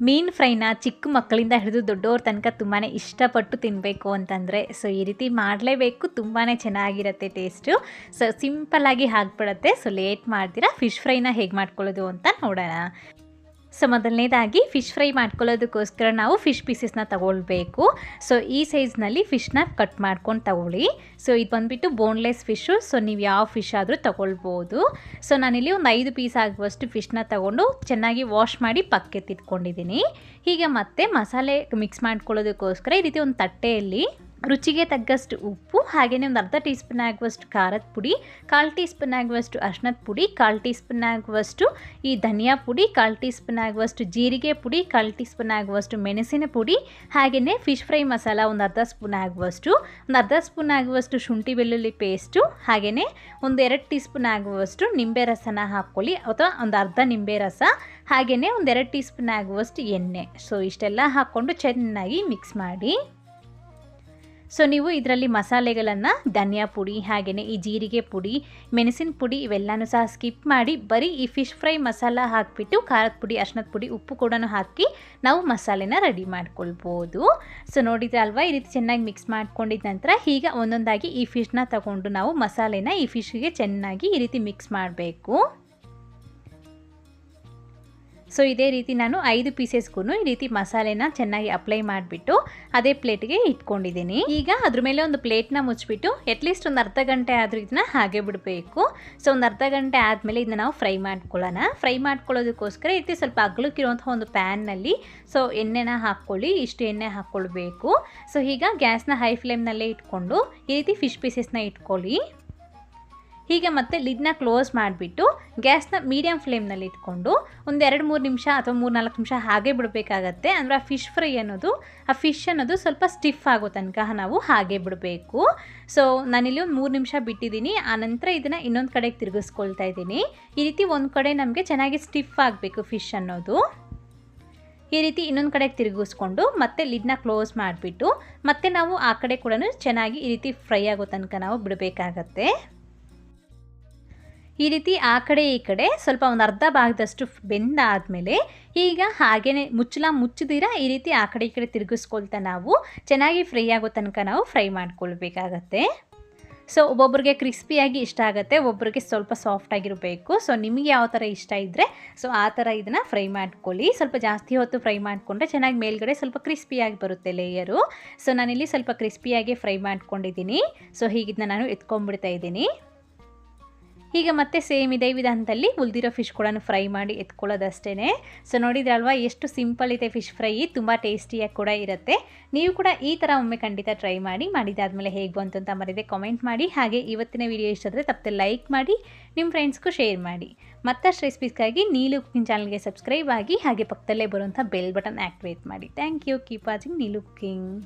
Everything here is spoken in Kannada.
ಮೀನು ಫ್ರೈನ ಚಿಕ್ಕ ಮಕ್ಕಳಿಂದ ಹಿಡಿದು ದೊಡ್ಡವ್ರ ತನಕ ತುಂಬಾ ಇಷ್ಟಪಟ್ಟು ತಿನ್ನಬೇಕು ಅಂತಂದರೆ, ಸೊ ಈ ರೀತಿ ಮಾಡಲೇಬೇಕು. ತುಂಬಾ ಚೆನ್ನಾಗಿರುತ್ತೆ ಟೇಸ್ಟು ಸೊ ಸಿಂಪಲ್ಲಾಗಿ ಹಾಕ್ಬಿಡುತ್ತೆ ಸೊ ಲೇಟ್ ಮಾಡ್ತೀರಾ? ಫಿಶ್ ಫ್ರೈನ ಹೇಗೆ ಮಾಡ್ಕೊಳ್ಳೋದು ಅಂತ ನೋಡೋಣ. ಸೊ ಮೊದಲನೇದಾಗಿ ಫಿಶ್ ಫ್ರೈ ಮಾಡ್ಕೊಳ್ಳೋದಕ್ಕೋಸ್ಕರ ನಾವು ಫಿಶ್ ಪೀಸಸ್ನ ತಗೊಳ್ಬೇಕು. ಸೊ ಈ ಸೈಜ್ನಲ್ಲಿ ಫಿಶ್ನ ಕಟ್ ಮಾಡ್ಕೊಂಡು ತಗೊಳ್ಳಿ. ಸೊ ಇದು ಬಂದುಬಿಟ್ಟು ಬೋನ್ಲೆಸ್ ಫಿಶ್ಶು, ಸೊ ನೀವು ಯಾವ ಫಿಶ್ ಆದರೂ ತಗೊಳ್ಬೋದು. ಸೊ ನಾನಿಲ್ಲಿ ಒಂದು ಐದು ಪೀಸ್ ಆಗುವಷ್ಟು ಫಿಶ್ನ ತಗೊಂಡು ಚೆನ್ನಾಗಿ ವಾಶ್ ಮಾಡಿ ಪಕ್ಕೆ ತಿಟ್ಕೊಂಡಿದ್ದೀನಿ ಹೀಗೆ ಮತ್ತೆ ಮಸಾಲೆ ಮಿಕ್ಸ್ ಮಾಡ್ಕೊಳ್ಳೋದಕ್ಕೋಸ್ಕರ ಈ ರೀತಿ ಒಂದು ತಟ್ಟೆಯಲ್ಲಿ ರುಚಿಗೆ ತಗ್ಗಷ್ಟು ಉಪ್ಪು ಹಾಗೆಯೇ ಒಂದು ಅರ್ಧ ಟೀ ಸ್ಪೂನ್ ಆಗುವಷ್ಟು ಖಾರದ ಪುಡಿ, ಕಾಲು ಟೀ ಸ್ಪೂನ್ ಆಗುವಷ್ಟು ಅರ್ಶಿನದ ಪುಡಿ, ಕಾಲು ಟೀ ಸ್ಪೂನ್ ಆಗುವಷ್ಟು ಈ ಧನಿಯಾ ಪುಡಿ, ಕಾಲು ಟೀ ಸ್ಪೂನ್ ಆಗುವಷ್ಟು ಜೀರಿಗೆ ಪುಡಿ, ಕಾಲು ಟೀ ಸ್ಪೂನ್ ಆಗುವಷ್ಟು ಮೆಣಸಿನ ಪುಡಿ ಹಾಗೆಯೇ ಫಿಶ್ ಫ್ರೈ ಮಸಾಲ ಒಂದು ಅರ್ಧ ಸ್ಪೂನ್ ಆಗುವಷ್ಟು, ಒಂದು ಅರ್ಧ ಸ್ಪೂನ್ ಆಗುವಷ್ಟು ಶುಂಠಿ ಬೆಳ್ಳುಳ್ಳಿ ಪೇಸ್ಟು ಹಾಗೆಯೇ ಒಂದು ಎರಡು ಟೀ ಸ್ಪೂನ್ ಆಗುವಷ್ಟು ನಿಂಬೆ ರಸನ ಹಾಕ್ಕೊಳ್ಳಿ, ಅಥವಾ ಒಂದು ಅರ್ಧ ನಿಂಬೆ ರಸ ಹಾಗೆಯೇ ಒಂದು ಎರಡು ಟೀ ಸ್ಪೂನ್ ಆಗುವಷ್ಟು ಎಣ್ಣೆ. ಸೊ ಇಷ್ಟೆಲ್ಲ ಹಾಕ್ಕೊಂಡು ಚೆನ್ನಾಗಿ ಮಿಕ್ಸ್ ಮಾಡಿ. ಸೊ ನೀವು ಇದರಲ್ಲಿ ಮಸಾಲೆಗಳನ್ನು ಧನಿಯಾ ಪುಡಿ ಹಾಗೆಯೇ ಈ ಜೀರಿಗೆ ಪುಡಿ, ಮೆಣಸಿನ ಪುಡಿ ಇವೆಲ್ಲನೂ ಸಹ ಸ್ಕಿಪ್ ಮಾಡಿ ಬರೀ ಈ ಫಿಶ್ ಫ್ರೈ ಮಸಾಲ ಹಾಕಿಬಿಟ್ಟು ಖಾರದ ಪುಡಿ, ಅರ್ಶಿನದ ಪುಡಿ, ಉಪ್ಪು ಕೂಡ ಹಾಕಿ ನಾವು ಮಸಾಲೆನ ರೆಡಿ ಮಾಡ್ಕೊಳ್ಬೋದು. ಸೊ ನೋಡಿದ್ರೆ ಅಲ್ವಾ? ಈ ರೀತಿ ಚೆನ್ನಾಗಿ ಮಿಕ್ಸ್ ಮಾಡ್ಕೊಂಡಿದ್ದ ನಂತರ ಈಗ ಒಂದೊಂದಾಗಿ ಈ ಫಿಶ್ನ ತಗೊಂಡು ನಾವು ಮಸಾಲೆನ ಈ ಫಿಶ್ಗೆ ಚೆನ್ನಾಗಿ ಈ ರೀತಿ ಮಿಕ್ಸ್ ಮಾಡಬೇಕು. ಸೊ ಇದೇ ರೀತಿ ನಾನು ಐದು ಪೀಸಸ್ಗೂ ಈ ರೀತಿ ಮಸಾಲೆನ ಚೆನ್ನಾಗಿ ಅಪ್ಲೈ ಮಾಡಿಬಿಟ್ಟು ಅದೇ ಪ್ಲೇಟ್ಗೆ ಇಟ್ಕೊಂಡಿದ್ದೀನಿ. ಈಗ ಅದ್ರ ಮೇಲೆ ಒಂದು ಪ್ಲೇಟ್ನ ಮುಚ್ಚಿಬಿಟ್ಟು ಅಟ್ಲೀಸ್ಟ್ ಒಂದು ಅರ್ಧ ಗಂಟೆ ಆದರೂ ಇದನ್ನ ಹಾಗೆ ಬಿಡಬೇಕು. ಸೊ ಒಂದು ಅರ್ಧ ಗಂಟೆ ಆದಮೇಲೆ ಇದನ್ನ ನಾವು ಫ್ರೈ ಮಾಡ್ಕೊಳ್ಳೋಣ. ಫ್ರೈ ಮಾಡ್ಕೊಳ್ಳೋದಕ್ಕೋಸ್ಕರ ರೀತಿ ಸ್ವಲ್ಪ ಅಗಲಕ್ಕಿರುವಂಥ ಒಂದು ಪ್ಯಾನ್ನಲ್ಲಿ ಸೊ ಎಣ್ಣೆನ ಹಾಕ್ಕೊಳ್ಳಿ. ಇಷ್ಟು ಎಣ್ಣೆ ಹಾಕ್ಕೊಳ್ಬೇಕು. ಸೊ ಈಗ ಗ್ಯಾಸ್ನ ಹೈ ಫ್ಲೇಮ್ನಲ್ಲೇ ಇಟ್ಕೊಂಡು ಈ ರೀತಿ ಫಿಶ್ ಪೀಸಸ್ನ ಇಟ್ಕೊಳ್ಳಿ. ಹೀಗೆ ಮತ್ತೆ ಲಿಡ್ನ ಕ್ಲೋಸ್ ಮಾಡಿಬಿಟ್ಟು ಗ್ಯಾಸ್ನ ಮೀಡಿಯಮ್ ಫ್ಲೇಮ್ನಲ್ಲಿ ಇಟ್ಕೊಂಡು ಒಂದು ಎರಡು ಮೂರು ನಿಮಿಷ ಅಥವಾ ಮೂರು ನಾಲ್ಕು ನಿಮಿಷ ಹಾಗೆ ಬಿಡಬೇಕಾಗತ್ತೆ. ಅಂದರೆ ಆ ಫಿಶ್ ಫ್ರೈ ಅನ್ನೋದು, ಆ ಫಿಶ್ ಅನ್ನೋದು ಸ್ವಲ್ಪ ಸ್ಟಿಫ್ ಆಗೋ ತನಕ ನಾವು ಹಾಗೆ ಬಿಡಬೇಕು. ಸೊ ನಾನಿಲ್ಲಿ ಒಂದು ಮೂರು ನಿಮಿಷ ಬಿಟ್ಟಿದ್ದೀನಿ. ಆ ನಂತರ ಇದನ್ನು ಇನ್ನೊಂದು ಕಡೆಗೆ ತಿರುಗಿಸ್ಕೊಳ್ತಾ ಇದ್ದೀನಿ. ಈ ರೀತಿ ಒಂದು ಕಡೆ ನಮಗೆ ಚೆನ್ನಾಗಿ ಸ್ಟಿಫ್ ಆಗಬೇಕು ಫಿಶ್ ಅನ್ನೋದು. ಈ ರೀತಿ ಇನ್ನೊಂದು ಕಡೆಗೆ ತಿರುಗಿಸ್ಕೊಂಡು ಮತ್ತೆ ಲಿಡ್ನ ಕ್ಲೋಸ್ ಮಾಡಿಬಿಟ್ಟು ಮತ್ತೆ ನಾವು ಆ ಕಡೆ ಕೂಡ ಚೆನ್ನಾಗಿ ಈ ರೀತಿ ಫ್ರೈ ಆಗೋ ತನಕ ನಾವು ಬಿಡಬೇಕಾಗತ್ತೆ. ಈ ರೀತಿ ಆ ಕಡೆ ಈ ಕಡೆ ಸ್ವಲ್ಪ ಒಂದು ಅರ್ಧ ಭಾಗದಷ್ಟು ಬೆಂದಾದಮೇಲೆ ಈಗ ಹಾಗೇ ಮುಚ್ಚಲ ಮುಚ್ಚಿದಿರ ಈ ರೀತಿ ಆ ಕಡೆ ಈ ಕಡೆ ತಿರುಗಿಸ್ಕೊಳ್ತಾ ನಾವು ಚೆನ್ನಾಗಿ ಫ್ರೈ ಆಗೋ ತನಕ ನಾವು ಫ್ರೈ ಮಾಡ್ಕೊಳ್ಬೇಕಾಗತ್ತೆ. ಸೊ ಒಬ್ಬೊಬ್ರಿಗೆ ಕ್ರಿಸ್ಪಿಯಾಗಿ ಇಷ್ಟ ಆಗುತ್ತೆ ಒಬ್ಬರಿಗೆ ಸ್ವಲ್ಪ ಸಾಫ್ಟಾಗಿರಬೇಕು ಸೊ ನಿಮಗೆ ಯಾವ ಥರ ಇಷ್ಟ ಇದ್ದರೆ ಸೊ ಆ ಥರ ಇದನ್ನು ಫ್ರೈ ಮಾಡ್ಕೊಳ್ಳಿ. ಸ್ವಲ್ಪ ಜಾಸ್ತಿ ಹೊತ್ತು ಫ್ರೈ ಮಾಡಿಕೊಂಡ್ರೆ ಚೆನ್ನಾಗಿ ಮೇಲ್ಗಡೆ ಸ್ವಲ್ಪ ಕ್ರಿಸ್ಪಿಯಾಗಿ ಬರುತ್ತೆ ಲೇಯರು ಸೊ ನಾನಿಲ್ಲಿ ಸ್ವಲ್ಪ ಕ್ರಿಸ್ಪಿಯಾಗಿ ಫ್ರೈ ಮಾಡ್ಕೊಂಡಿದ್ದೀನಿ. ಸೊ ಹೀಗಿದ್ದನ್ನ ನಾನು ಎತ್ಕೊಂಡ್ಬಿಡ್ತಾ ಇದ್ದೀನಿ. ಈಗ ಮತ್ತೆ ಸೇಮ್ ಇದೇ ವಿಧಾನದಲ್ಲಿ ಉಳಿದಿರೋ ಫಿಶ್ ಕೂಡ ಫ್ರೈ ಮಾಡಿ ಎತ್ಕೊಳ್ಳೋದಷ್ಟೇ ಸೊ ನೋಡಿದ್ರಲ್ವಾ, ಎಷ್ಟು ಸಿಂಪಲ್ ಇದೆ ಫಿಶ್ ಫ್ರೈ ತುಂಬ ಟೇಸ್ಟಿಯಾಗಿ ಕೂಡ ಇರುತ್ತೆ. ನೀವು ಕೂಡ ಈ ಥರ ಒಮ್ಮೆ ಖಂಡಿತ ಟ್ರೈ ಮಾಡಿ, ಮಾಡಿದಾದ್ಮೇಲೆ ಹೇಗೆ ಬಂತು ಅಂತ ಮರಿದೆ ಕಾಮೆಂಟ್ ಮಾಡಿ. ಹಾಗೆ ಇವತ್ತಿನ ವಿಡಿಯೋ ಇಷ್ಟಾದರೆ ತಪ್ಪದೆ ಲೈಕ್ ಮಾಡಿ ನಿಮ್ಮ ಫ್ರೆಂಡ್ಸ್ಗೂ ಶೇರ್ ಮಾಡಿ. ಮತ್ತಷ್ಟು ರೆಸಿಪೀಸ್ಗಾಗಿ ನೀಲು ಕುಕಿಂಗ್ ಚಾನಲ್ಗೆ ಸಬ್ಸ್ಕ್ರೈಬ್ ಆಗಿ, ಹಾಗೆ ಪಕ್ಕದಲ್ಲೇ ಬರುವಂಥ ಬೆಲ್ ಬಟನ್ ಆ್ಯಕ್ಟಿವೇಟ್ ಮಾಡಿ. Thank you keep watching Neelu cooking